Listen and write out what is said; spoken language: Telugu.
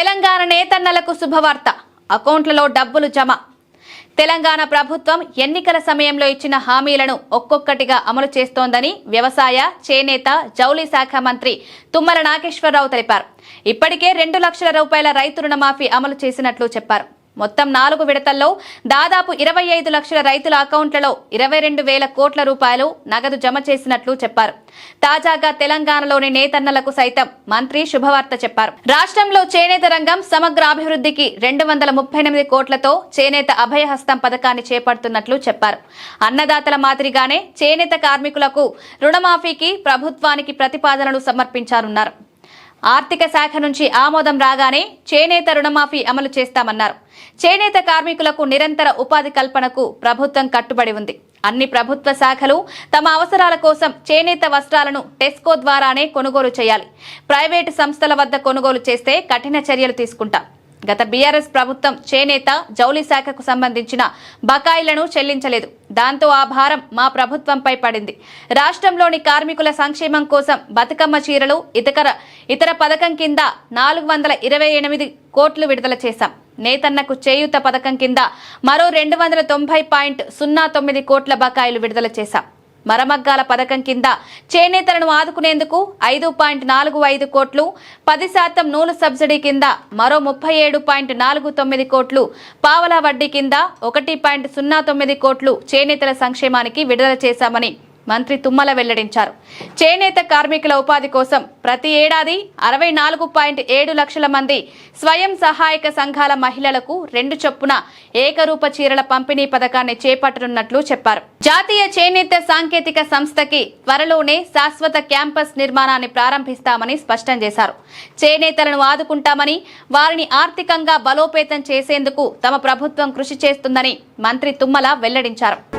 తెలంగాణ నేతన్నలకు శుభవార్త. అకౌంట్లలో డబ్బులు జమ. తెలంగాణ ప్రభుత్వం ఎన్నికల సమయంలో ఇచ్చిన హామీలను ఒక్కొక్కటిగా అమలు చేస్తోందని వ్యవసాయ చేనేత జౌళి శాఖ మంత్రి తుమ్మల నాగేశ్వరరావు తెలిపారు. ఇప్పటికే రెండు లక్షల రూపాయల రైతు రుణమాఫీ అమలు చేసినట్లు చెప్పారు. మొత్తం నాలుగు విడతల్లో దాదాపు ఇరవై ఐదు లక్షల రైతుల అకౌంట్లలో ఇరవై రెండు వేల కోట్ల రూపాయలు నగదు జమ చేసినట్లు చెప్పారు. తాజాగా తెలంగాణలోని నేతన్నలకు సైతం మంత్రి శుభవార్త చెప్పారు. రాష్ట్రంలో చేనేత రంగం సమగ్ర అభివృద్ధికి రెండు వందల ముప్పై ఎనిమిది కోట్లతో చేనేత అభయహస్తం పథకాన్ని చేపడుతున్నట్లు చెప్పారు. అన్నదాతల మాదిరిగానే చేనేత కార్మికులకు రుణమాఫీకి ప్రభుత్వానికి ప్రతిపాదనలు సమర్పించారన్నారు. ఆర్థిక శాఖ నుంచి ఆమోదం రాగానే చేనేత రుణమాఫీ అమలు చేస్తామన్నారు. చేనేత కార్మికులకు నిరంతర ఉపాధి కల్పనకు ప్రభుత్వం కట్టుబడి ఉంది. అన్ని ప్రభుత్వ శాఖలు తమ అవసరాల కోసం చేనేత వస్త్రాలను టెస్కో ద్వారానే కొనుగోలు చేయాలి. ప్రైవేటు సంస్థల వద్ద కొనుగోలు చేస్తే కఠిన చర్యలు తీసుకుంటాం. గత బీఆర్ఎస్ ప్రభుత్వం చేనేత జౌలి శాఖకు సంబంధించిన బకాయిలను చెల్లించలేదు. దాంతో ఆ భారం మా ప్రభుత్వంపై పడింది. రాష్ట్రంలోని కార్మికుల సంక్షేమం కోసం బతుకమ్మ చీరలు ఇతర ఇతర పథకం కింద నాలుగు వందల ఇరవై ఎనిమిది కోట్లు విడుదల చేశాం. నేతన్నకు చేయూత పథకం కింద మరో రెండు వందల తొంభై పాయింట్ సున్నా తొమ్మిది కోట్ల బకాయిలు విడుదల చేశాం. మరమగ్గాల పథకం కింద చేనేతలను ఆదుకునేందుకు ఐదు పాయింట్ నాలుగు ఐదు కోట్లు పది శాతం నూలు సబ్సిడీ కింద మరో ముప్పై ఏడు పాయింట్ నాలుగు తొమ్మిది కోట్లు పావలా వడ్డీ కింద ఒకటి పాయింట్ సున్నా తొమ్మిది కోట్లు చేనేతల సంక్షేమానికి విడుదల చేశామని మంత్రి తుమ్మల వెల్లడించారు. చేనేత కార్మికుల ఉపాధి కోసం ప్రతి ఏడాది అరవై నాలుగు పాయింట్ ఏడు లక్షల మంది స్వయం సహాయక సంఘాల మహిళలకు రెండు చొప్పున ఏకరూప చీరల పంపిణీ పథకాన్ని చేపట్టనున్నట్లు చెప్పారు. జాతీయ చేనేత సాంకేతిక సంస్థకి త్వరలోనే శాశ్వత క్యాంపస్ నిర్మాణాన్ని ప్రారంభిస్తామని స్పష్టం చేశారు. చేనేతలను ఆదుకుంటామని వారిని ఆర్థికంగా బలోపేతం చేసేందుకు తమ ప్రభుత్వం కృషి చేస్తుందని మంత్రి తుమ్మల వెల్లడించారు.